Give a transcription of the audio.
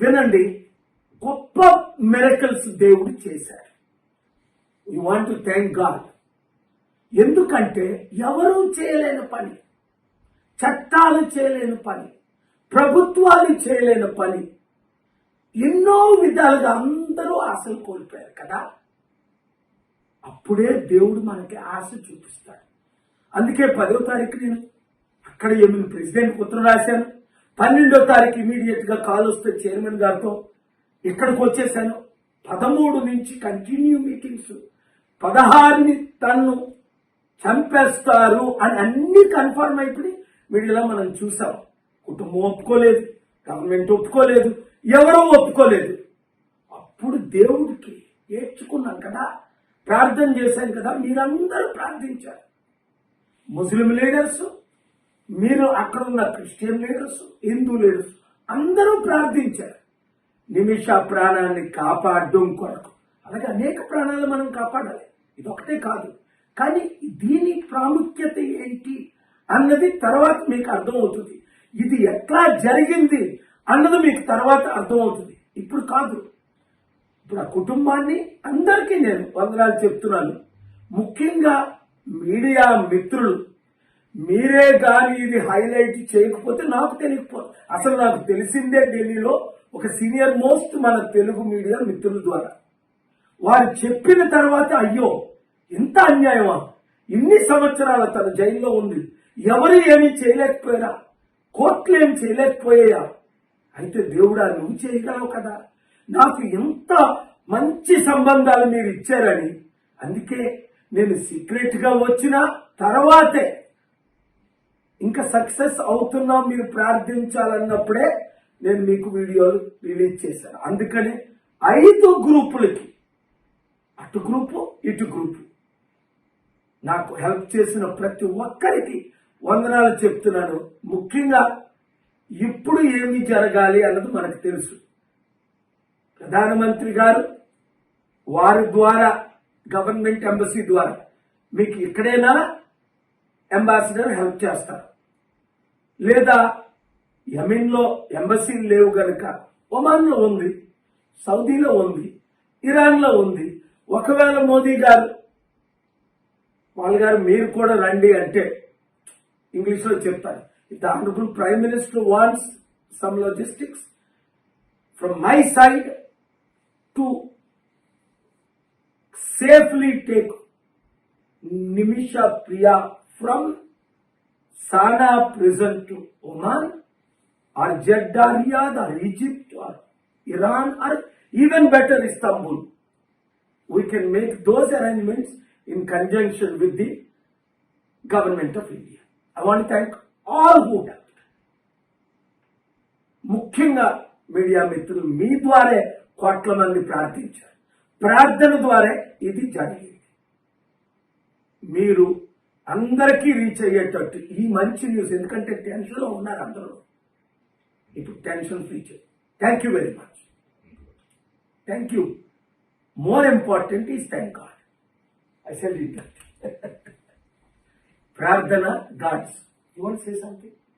వినండి గొప్ప మెరకల్స్ దేవుడు చేశారు you want to thank God ఎందుకంటే ఎవరూ చేయలేని పని చట్టాలు చేయలేని పని ప్రభుత్వాలు చేయలేని పని ఎన్నో విధాలుగా అందరూ ఆశలు కోల్పోయారు కదా. అప్పుడే దేవుడు మనకి ఆశ చూపిస్తాడు. అందుకే పదో తారీఖు నేను అక్కడ ఎనిమిది ప్రెసిడెంట్ ఉత్తరం రాశాను. పన్నెండో తారీఖు ఇమీడియట్గా కాల్ వస్తే చైర్మన్ గారితో ఇక్కడికి వచ్చేసాను. పదమూడు నుంచి కంటిన్యూ మీటింగ్స్. పదహారుని తన్ను చంపేస్తారు అని అన్ని కన్ఫర్మ్ అయిపోయి మీడియాలో మనం చూసాం. కుటుంబం ఒప్పుకోలేదు గవర్నమెంట్ ఒప్పుకోలేదు ఎవరూ ఒప్పుకోలేదు. అప్పుడు దేవుడికి ఏడ్చుకున్నాం కదా. ప్రార్థన చేశాం కదా. మీరందరూ ప్రార్థించారు. ముస్లిం లీడర్స్ మీరు అక్కడ ఉన్న క్రిస్టియన్ లీడర్స్ హిందూ లీడర్స్ అందరూ ప్రార్థించారు. నిమిష ప్రాణాన్ని కాపాడడం కొరకు. అలాగే అనేక ప్రాణాలు మనం కాపాడాలి. ఇదొకటే కాదు. కానీ దీని ప్రాముఖ్యత ఏంటి అన్నది తర్వాత మీకు అర్థమవుతుంది. ఇది ఎట్లా జరిగింది అన్నది మీకు తర్వాత అర్థమవుతుంది. ఇప్పుడు కాదు. ఇప్పుడు ఆ కుటుంబాన్ని అందరికీ నేను వందనాలు చెప్తున్నాను. ముఖ్యంగా మీడియా మిత్రులు మీరే కానీ ఇది హైలైట్ చేయకపోతే నాకు తెలియకపో అసలు నాకు తెలిసిందే ఢిల్లీలో ఒక సీనియర్ మోస్ట్ మన తెలుగు మీడియా మిత్రుల ద్వారా. వారు చెప్పిన తర్వాత అయ్యో ఎంత అన్యాయమా? ఇన్ని సంవత్సరాల తన జైల్లో ఉంది. ఎవరు ఏమీ చేయలేకపోయారా? కోర్టులు ఏమి చేయలేకపోయాయా? అయితే దేవుడా నువ్వు చేయగలవు కదా. నాకు ఎంత మంచి సంబంధాలు మీరు ఇచ్చారని. అందుకే నేను సీక్రెట్గా వచ్చిన తర్వాతే ఇంకా సక్సెస్ అవుతున్నా మీరు ప్రార్థించాలన్నప్పుడే నేను మీకు వీడియోలు రిలీజ్ చేశాను. అందుకని ఐదు గ్రూపులకి అటు గ్రూపు ఇటు గ్రూపు. నాకు హెల్ప్ చేసిన ప్రతి ఒక్కరికి వందనాలు చెప్తున్నాను. ముఖ్యంగా ఇప్పుడు ఏమి జరగాలి అన్నది మనకు తెలుసు. ప్రధానమంత్రి గారు వారి ద్వారా గవర్నమెంట్ ఎంబసీ ద్వారా మీకు ఇక్కడైనా? అంబాసిడర్ హెల్ప్ చేస్తారు. లేదా యమిన్లో ఎంబసీలు లేవు గనక ఒమాన్లో ఉంది సౌదీలో ఉంది ఇరాన్లో ఉంది. ఒకవేళ మోదీ గారు వాళ్ళ గారు మీరు కూడా రండి అంటే ఇంగ్లీష్లో చెప్తారు. The honourable prime minister wants some logistics from my side to safely take Nimisha Priya from సానా prison to Oman or Jeddah, Riyadh or Egypt or Iran or even better Istanbul. We can make those arrangements in conjunction with the government of India. I want to thank all who helped. ముఖ్యంగా media మిత్రులు మీ ద్వారే కోట్ల మంది ప్రార్థించారు ప్రార్థన ద్వారా ఇది జరిగింది మీరు అందరికీ రీచ్ అయ్యేటట్టు. ఈ మంచి న్యూస్ ఎందుకంటే టెన్షన్లో ఉన్నారు అందరూ. ఇప్పుడు tension free thank you very much thank you more important is thank God I cell ప్రార్థన God's you want say something